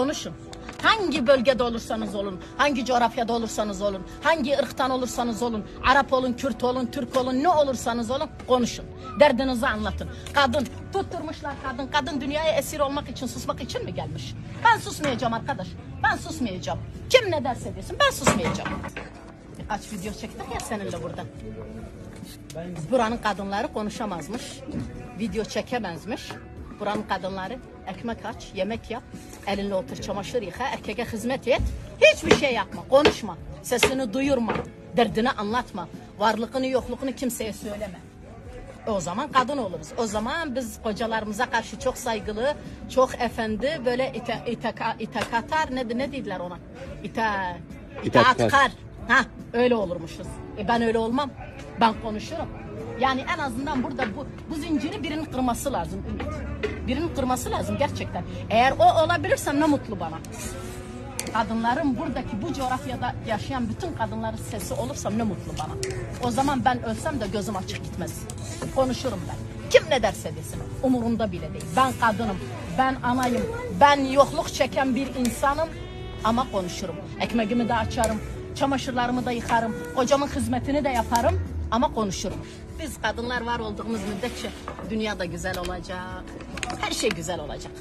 Konuşun. Hangi bölgede olursanız olun, hangi coğrafyada olursanız olun, hangi ırktan olursanız olun, Arap olun, Kürt olun, Türk olun, ne olursanız olun konuşun. Derdinizi anlatın. Kadın, tutturmuşlar kadın. Kadın dünyaya esir olmak için, susmak için mi gelmiş? Ben susmayacağım arkadaş. Ben susmayacağım. Kim ne derse desin ben susmayacağım. Birkaç video çektik ya seninle burada. Buranın kadınları konuşamazmış. Video çekemezmiş. Buranın kadınları ekmek aç, yemek yap, elinle otur, çamaşır yıka, erkeğe hizmet et. Hiçbir şey yapma, konuşma. Sesini duyurma, derdini anlatma. Varlığını yokluğunu kimseye söyleme. O zaman kadın oluruz. O zaman biz kocalarımıza karşı çok saygılı, çok efendi, böyle ite, iteka, itekatar ne, ne dediler ona? İta, İtaatkar. Ha öyle olurmuşuz. E ben öyle olmam. Ben konuşurum. Yani en azından burada bu, bu zinciri birinin kırması lazım Ümit. Birinin kırması lazım gerçekten. Eğer o olabilirsem ne mutlu bana. Kadınların buradaki bu coğrafyada yaşayan bütün kadınların sesi olursam ne mutlu bana. O zaman ben ölsem de gözüm açık gitmez. Konuşurum ben. Kim ne derse desin. Umurumda bile değil. Ben kadınım. Ben anayım. Ben yokluk çeken bir insanım. Ama konuşurum. Ekmeğimi de açarım. Çamaşırlarımı da yıkarım. Kocamın hizmetini de yaparım. Ama konuşurum. Biz kadınlar var olduğumuz müddetçe dünya da güzel olacak. Her şey güzel olacak.